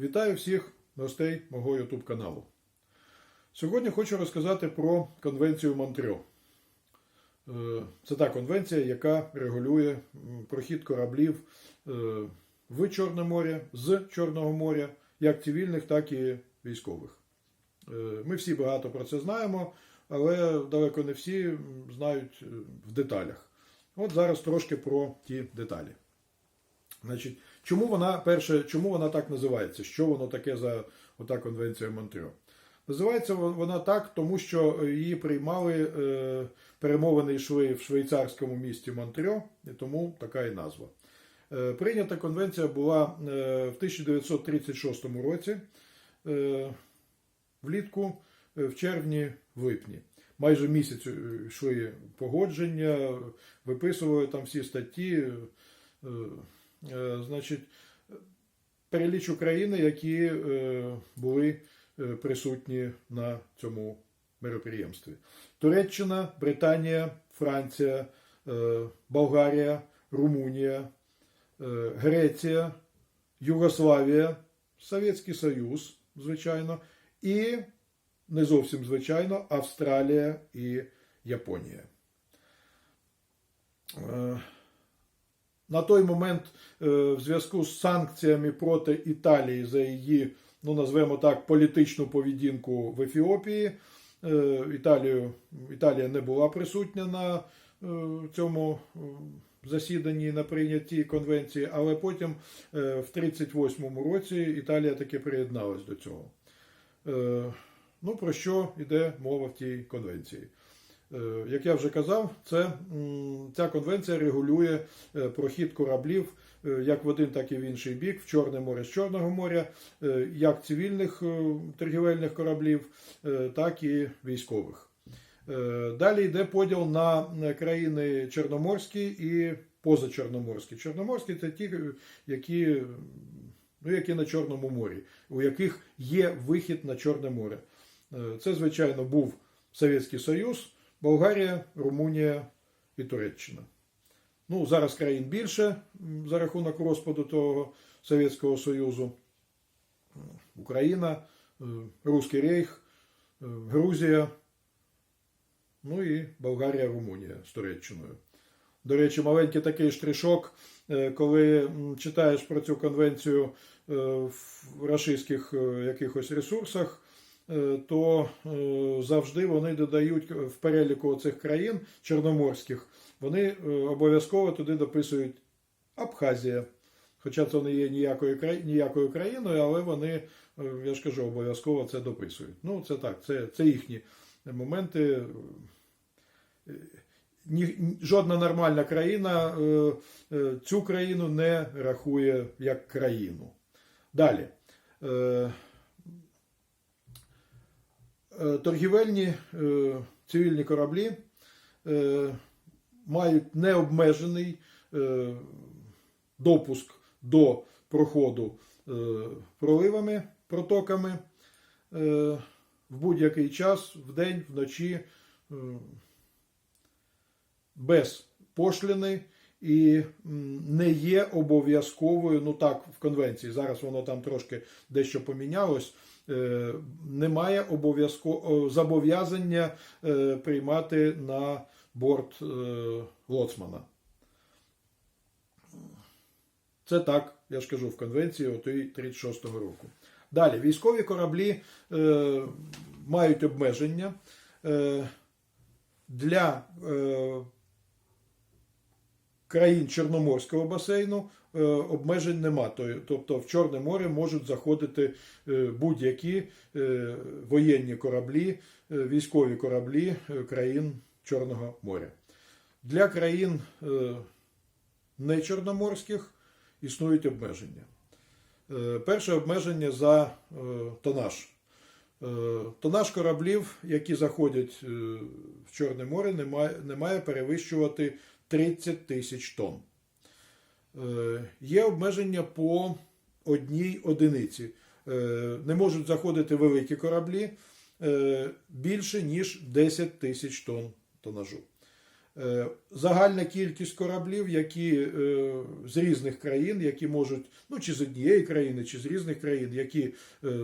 Вітаю всіх гостей мого YouTube каналу. Сьогодні хочу розказати про Конвенцію Монтрьо. Е, Це та конвенція, яка регулює прохід кораблів е, в Чорне море, з Чорного моря, як цивільних, так і військових. Е, Ми всі багато про це знаємо, але далеко не всі знають в деталях. От зараз трошки про ті деталі. Значить, чому вона перше, чому вона так називається? Що воно таке за ота конвенція Монтрьо? Називається вона так, тому що її приймали е, перемовини йшли в швейцарському місті Монтрьо, і тому така і назва. Е, прийнята конвенція була е, в 1936 році, влітку, в червні, в липні. Майже місяць йшли погодження, виписували там всі статті. Е, Значить, переліч України, які е, були е, присутні на цьому мероприємстві. Туреччина, Британія, Франція, Болгарія, Румунія, Греція, Югославія, Совєтський Союз, звичайно, і не зовсім звичайно Австралія і Японія. На той момент, е, в зв'язку з санкціями проти Італії за її, ну назвемо так, політичну поведінку в Ефіопії, е, Італію, Італія не була присутня на е, цьому засіданні на прийнятті конвенції, але потім в 1938 році Італія таки приєдналась до цього. Ну, про що йде мова в тій конвенції? Е, Як я вже казав, це, ця конвенція регулює е, прохід кораблів е, як в один, так і в інший бік, в Чорне море з Чорного моря, як цивільних торгівельних кораблів, так і військових. Далі йде поділ на країни Чорноморські і позачорноморські. Чорноморські це ті, які, ну, які на Чорному морі, у яких є вихід на Чорне море. Це, звичайно, був Совєтський Союз, Болгарія, Румунія і Туреччина. Ну, зараз країн більше за рахунок розпаду того Совєтського Союзу. Україна, е, Руський Рейх, е, Грузія, ну і Болгарія, Румунія з Туреччиною. До речі, маленький такий штришок, е, коли читаєш про цю конвенцію в рашистських якихось ресурсах, то е, завжди вони додають в переліку цих країн чорноморських, вони е, обов'язково туди дописують Абхазія. Хоча це не є ніякою, ніякою країною, але вони, е, я ж кажу, обов'язково це дописують. Ну, це так, це, це їхні моменти. Е, Ні, жодна нормальна країна е, е, цю країну не рахує як країну. Далі. Е, Торгівельні е, цивільні кораблі е, мають необмежений допуск до проходу проливами, протоками в будь-який час, вдень, вночі, е, без пошліни і не є обов'язковою, ну так, в конвенції, зараз воно там трошки дещо помінялось. Е, Немає зобов'язання е, приймати на борт е, лоцмана. Це так, я ж кажу, в конвенції 36-го року. Далі, військові кораблі е, мають обмеження. Е, для е, країн Чорноморського басейну е, обмежень нема. Тобто в Чорне море можуть заходити е, будь-які е, воєнні кораблі, військові кораблі країн Чорного моря. Для країн не чорноморських існують обмеження. Перше обмеження за тонаж. Тонаж кораблів, які заходять в Чорне море, не має перевищувати 30 тисяч тонн. Е, Є обмеження по одній одиниці. Е, Не можуть заходити великі кораблі е, більше, ніж 10 тисяч тонн тонажу. Загальна кількість кораблів, які з різних країн, які можуть, ну чи з однієї країни, чи з різних країн, які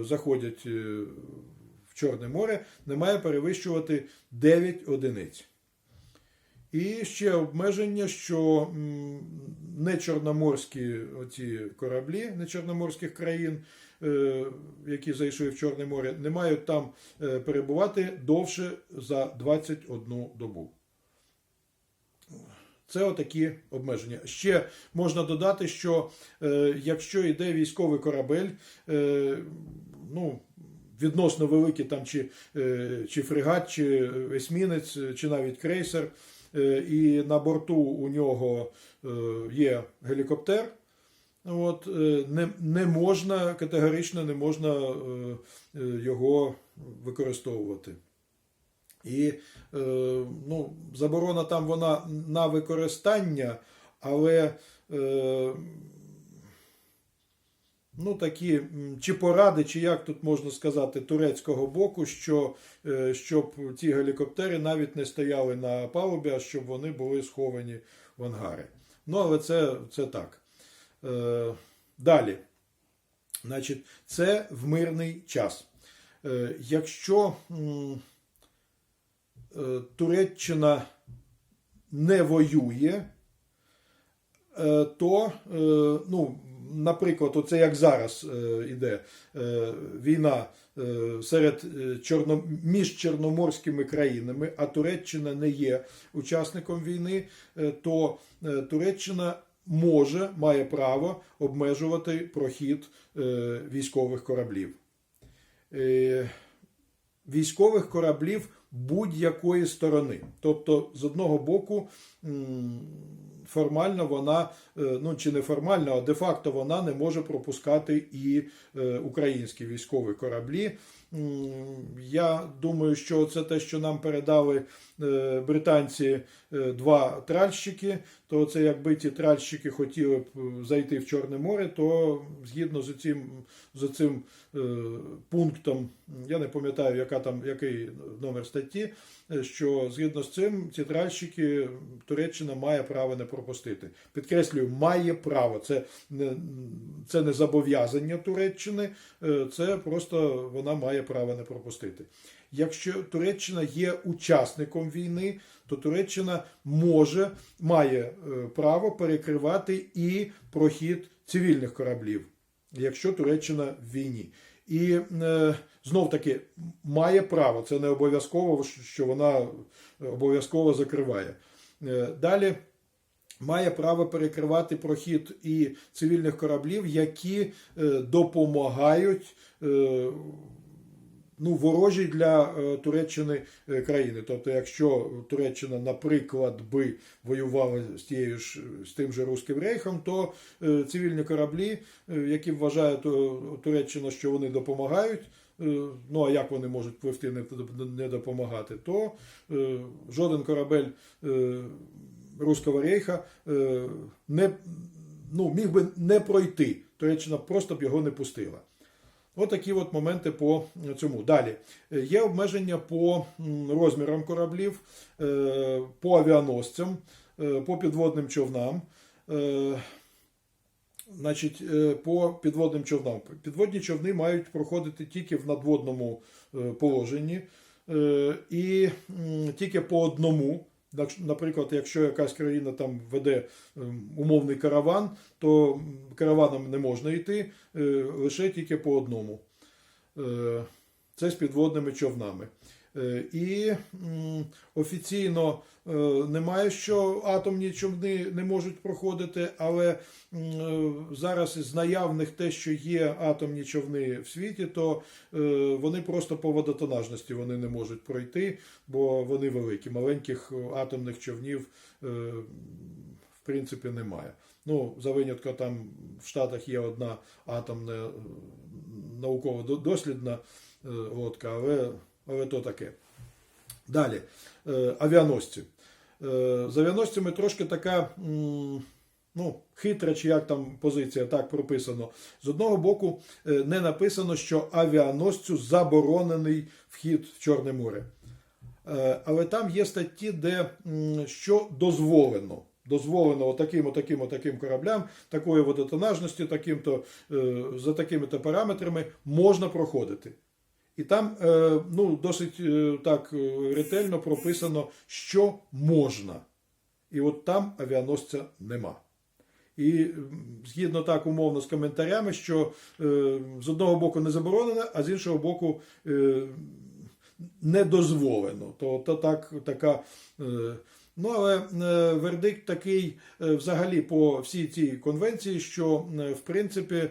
заходять в Чорне море, не має перевищувати 9 одиниць. І ще обмеження, що не чорноморські оці кораблі, не чорноморських країн, е, які зайшли в Чорне море, не мають там е, перебувати довше за 21 добу. Це отакі обмеження. Ще можна додати, що е, якщо йде військовий корабель, ну, відносно великий там чи, чи фрегат, чи есмінець, чи навіть крейсер, і на борту у нього е, є гелікоптер. От, е, не, не можна, категорично не можна е, е, його використовувати. І е, ну, заборона там вона на використання, але е, ну, такі чи поради, чи як тут можна сказати, турецького боку, що е, щоб ці гелікоптери навіть не стояли на палубі, а щоб вони були сховані в ангари. Ну, але це, це так. Е, далі. Значить, це в мирний час. Е, якщо Туреччина не воює, то, ну, наприклад, оце як зараз е, іде е, війна е, серед чорно, між чорноморськими країнами, а Туреччина не є учасником війни, то Туреччина може, має право обмежувати прохід військових кораблів. Військових кораблів будь-якої сторони. Тобто, з одного боку, формально вона, е, ну чи не формально, а де-факто вона не може пропускати і е, українські військові кораблі. Я думаю, що це те, що нам передали е, британці два тральщики. То це якби ті тральщики хотіли б е, зайти в Чорне море, то згідно з цим, з цим е, пунктом, я не пам'ятаю, яка там який номер статті, е, що згідно з цим ці тральщики Туреччина має право не пропустити. Підкреслюю, має право. Це не, це не зобов'язання Туреччини, е, це просто вона має право не пропустити. Якщо Туреччина є учасником війни, то Туреччина може, має е, право перекривати і прохід цивільних кораблів, якщо Туреччина в війні. І е, знов таки має право, це не обов'язково, що вона обов'язково закриває. Е, далі має право перекривати прохід і цивільних кораблів, які е, допомагають. Ну, ворожі для е, Туреччини е, країни. Тобто, якщо Туреччина, наприклад, би воювала з тією ж з тим же Руським Рейхом, то е, цивільні кораблі, які вважає Ту- Туреччина, що вони допомагають. Ну а як вони можуть пливти не, допомагати, то жоден корабель Руського Рейха не, ну, міг би не пройти. Туреччина просто б його не пустила. Отакі от моменти по цьому. Далі Е, є обмеження по розмірам кораблів, е, по авіаносцям, е, по підводним човнам. Значить, по підводним човнам. Підводні човни мають проходити тільки в надводному положенні і тільки по одному. Наприклад, якщо якась країна там веде ем, умовний караван, то караваном не можна йти е, лише тільки по одному. Е, Це з підводними човнами. Е, І офіційно е, немає, що атомні човни не можуть проходити, але е, зараз з наявних те, що є атомні човни в світі, то вони просто по водотонажності вони не можуть пройти, бо вони великі. Маленьких атомних човнів в принципі немає. Ну, за винятком там в Штатах є одна атомна науково-дослідна лодка, але то таке. Далі, е, авіаносці. Е, З авіаносцями трошки така ну, хитра, чи як там позиція так прописано. З одного боку, е, не написано, що авіаносцю заборонений вхід в Чорне море. Але там є статті, де що дозволено. Дозволено таким, таким, таким кораблям, такої водотонажності, таким-то, за такими-то параметрами можна проходити. І там е, ну, досить е, так е, ретельно прописано, що можна. І от там авіаносця нема. І згідно так умовно з коментарями, що з одного боку не заборонено, а з іншого боку не дозволено. То, то так, така. Ну, але вердикт такий взагалі по всій цій конвенції, що в принципі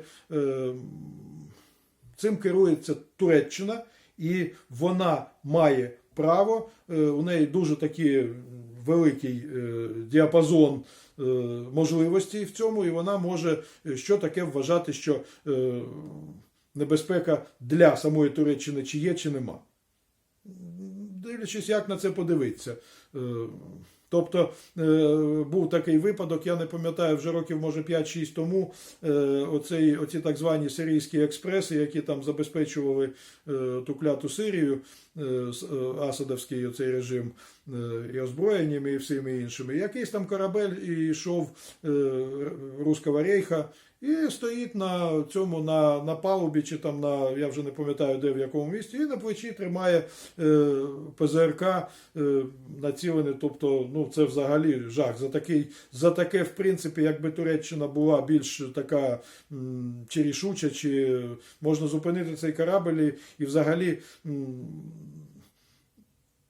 цим керується Туреччина, і вона має право. е, У неї дуже такий великий е, діапазон е, можливостей в цьому, і вона може що таке вважати, що небезпека для самої Туреччини чи є, чи нема. Дивлячись, як на це подивитися. Е, Тобто е, був такий випадок, я не пам'ятаю, вже років, може 5-6 тому, е, оцей, оці так звані сирійські експреси, які там забезпечували ту кляту Сирію, Асадовський оцей режим, і озброєннями, і всіми іншими. Якийсь там корабель і йшов Руського рейха, і стоїть на цьому на, на палубі, чи там на я вже не пам'ятаю, де в якому місці, і на плечі тримає е, ПЗРК е, націлене. Тобто, ну це взагалі жах. За такий, за таке, в принципі, якби Туреччина була більш така м, чи рішуча, чи можна зупинити цей корабль і, взагалі. м,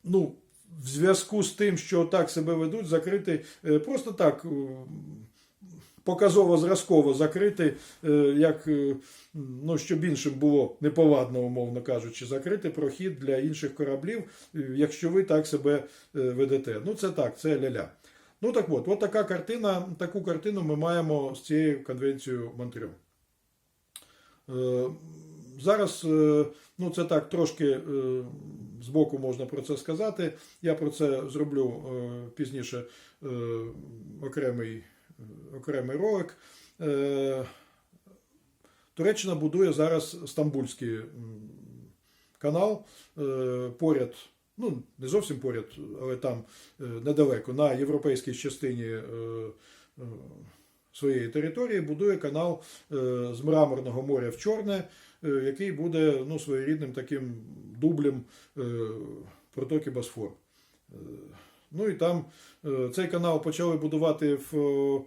ну, в зв'язку з тим, що так себе ведуть, закрити е, просто так. Показово зразково закрити, е, як е, ну, щоб іншим було неповадно, умовно кажучи, закрити прохід для інших кораблів, е, якщо ви так себе ведете. Ну, це так, це ля-ля. Ну так от, от така картина, таку картину ми маємо з цією конвенцією Монтрьо. Е, Зараз, ну це так трошки збоку можна про це сказати. Я про це зроблю пізніше окремий, окремий ролик. Е, Туреччина будує зараз Стамбульський канал е, поряд, ну не зовсім поряд, але там е, недалеко, на європейській частині своєї території будує канал з Мраморного моря в Чорне, який буде ну, своєрідним таким дублем протоки Босфор. Е, Ну і там е, цей канал почали будувати в, е,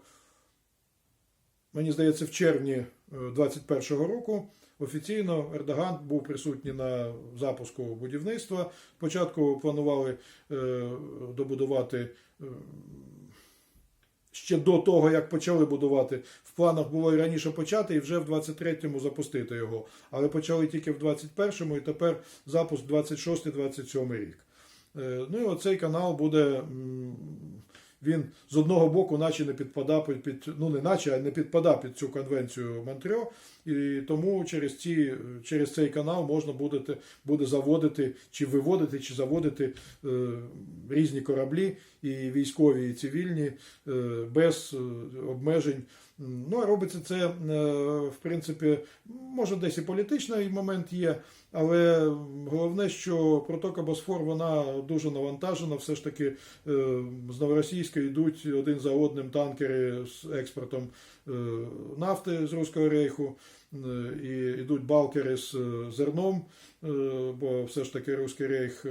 мені здається, в червні е, 21-го року. Офіційно Ердоган був присутній на запуску будівництва. Спочатку планували е, добудувати е, ще до того, як почали будувати. В планах було і раніше почати, і вже в 23-му запустити його. Але почали тільки в 21-му, і тепер запуск 26-27 рік. Е, Ну і оцей канал буде. Він з одного боку, наче не підпадав під, ну не наче, а не підпадав під цю конвенцію Монтрьо, і тому через ці через цей канал можна буде, буде заводити чи виводити, чи заводити е, різні кораблі, і військові, і цивільні, е, без е, обмежень. Ну робиться це е, в принципі, може десь і політичний момент є, але головне, що протока Босфор вона дуже навантажена. Все ж таки е, з Новоросійська йдуть один за одним танкери з експортом е, нафти з Руського рейху, і йдуть балкери з зерном, бо все ж таки Руський рейх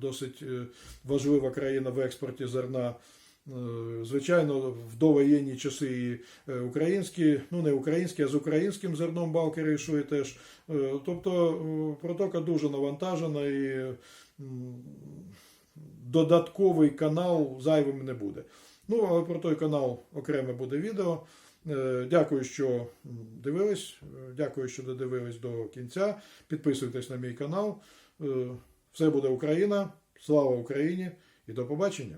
досить важлива країна в експорті зерна. Е, Звичайно, в довоєнні часи е, українські, ну не українські, а з українським зерном балкери йшли теж. Е, Тобто протока дуже навантажена і додатковий канал зайвим не буде. Ну, але про той канал окреме буде відео. Дякую, що дивились. Дякую, що додивились до кінця. Підписуйтесь на мій канал. Все буде Україна. Слава Україні і до побачення!